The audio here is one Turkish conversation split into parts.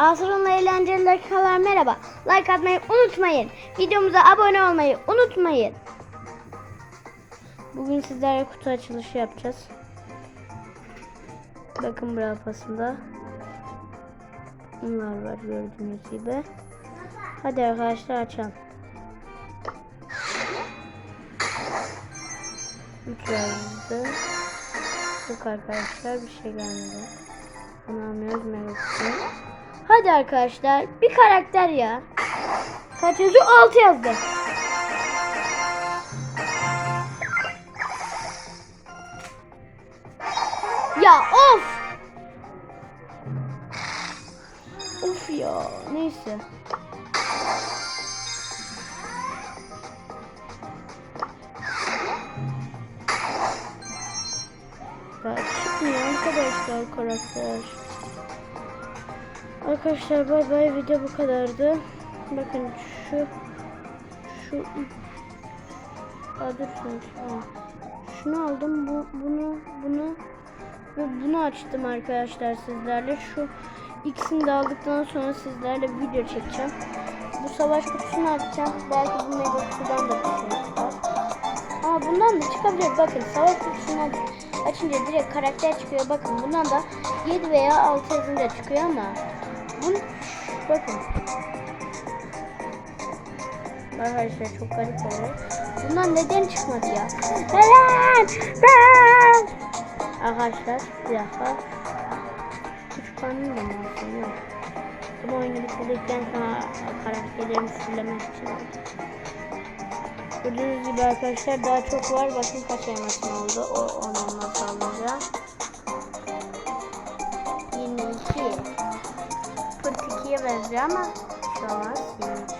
Asrın'la eğlenceli dakikalar merhaba. Like atmayı unutmayın. Videomuza abone olmayı unutmayın. Bugün sizlerle kutu açılışı yapacağız. Bakın bu rafasında. Bunlar var gördüğünüz gibi. Hadi arkadaşlar açalım. 3 yazdı. Yok arkadaşlar bir şey gelmedi. Bunu almıyoruz Megas'ı. Hadi arkadaşlar bir karakter ya. Kaç yazıyor? 6 yazdı. Ya of! Of ya neyse. Daha çıkmıyor arkadaşlar karakter. Arkadaşlar bay bay video bu kadardı. Bakın şu şu adı şunu. Aldım. Bu bunu bunu ve bunu açtım arkadaşlar sizlerle. Şu ikisini de aldıktan sonra sizlerle video çekeceğim. Bu savaş kutusunu açacağım. Belki bu mega kutudan da bir. Ama bundan da çıkabilir. Bakın savaş kutusunu aç- açınca direkt karakter çıkıyor. Bakın bundan da 7 veya 6 yazınca çıkıyor ama bunu bakın. Arkadaşlar çok garip oluyor. Bundan neden çıkmadı ya? Arkadaşlar bir dakika. Küçük kanun da mı? Yok. Bu oyunu bitirdikten sonra karakterlerimi fullemek için. Gördüğünüz gibi arkadaşlar daha çok var. Bakın kaç elmasım oldu. O onu elmas alacağım. 22. 42'ye benziyor ama şu an 22.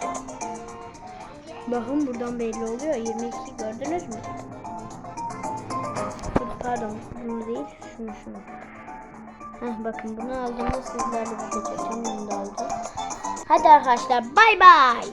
Bakın buradan belli oluyor. 22 gördünüz mü? Pardon bunu değil şunu şunu. Heh, bakın bunu aldığımda sizlerle bir da aldım. Hadi arkadaşlar bay bay.